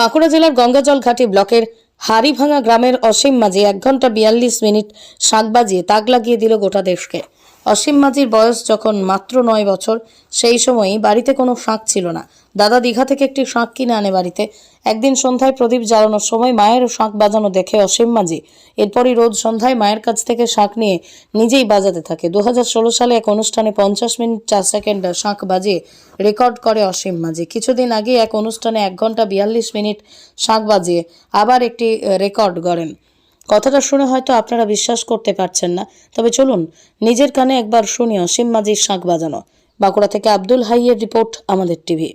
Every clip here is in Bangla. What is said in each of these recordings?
বাঁকুড়া জেলার গঙ্গাজল ঘাটি ব্লকের হাড়িভাঙা গ্রামের অসীম মাঝে এক ঘণ্টা বিয়াল্লিশ মিনিট শাক বাজিয়ে তাক লাগিয়ে দিল গোটা দেশকে। অসীম মাঝির বয়স যখন মাত্র নয় বছর, সেই সময়ই বাড়িতে কোনো শাঁখ ছিল না। দাদা দীঘা থেকে একটি শাঁখ কিনে আনে বাড়িতে। একদিন সন্ধ্যায় প্রদীপ জ্বালানোর সময় মায়ের শাঁখ বাজানো দেখে অসীম মাঝি। এরপরই রোজ সন্ধ্যায় মায়ের কাছ থেকে শাঁখ নিয়ে নিজেই বাজাতে থাকে। দুহাজার ষোলো সালে এক অনুষ্ঠানে পঞ্চাশ মিনিট চার সেকেন্ড শাঁখ বাজিয়ে রেকর্ড করে অসীম মাঝি। কিছুদিন আগে এক অনুষ্ঠানে এক ঘণ্টা বিয়াল্লিশ মিনিট শাঁখ বাজিয়ে আবার একটি রেকর্ড গড়েন। কথাটা শুনে হয়তো আপনারা বিশ্বাস করতে পারছেন না। তবে চলুন, নিজের কানে একবার শুনিও অসীম মাঝির শাঁখ বাজানো। বাঁকুড়া থেকে আব্দুল হাইয়ের রিপোর্ট আমাদের টিভি।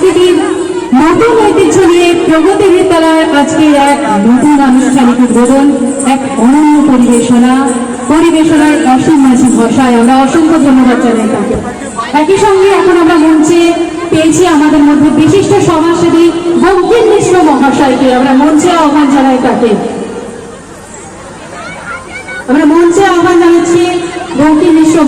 সংস্কৃতির নতুন ঐতিহ্য নিয়ে প্রগতির তলায় আজকে এক নতুন আনুষ্ঠানিক উদ্বোধন, এক অনন্য পরিবেশনা, পরিবেশনার অসীম মাঝি ভাষায় আমরা অসংখ্য ধন্যবাদ জানাই একই সঙ্গে এখন আমরা মঞ্চে পেয়েছি আমাদের মধ্যে বিশিষ্ট সমাজসেবী বঙ্কিম মিশ্র মহাশয়কে। আমরা মঞ্চে আহ্বান জানাই তাকে। আমরা মঞ্চে আহ্বান জানাচ্ছি বঙ্কিম মিশ্র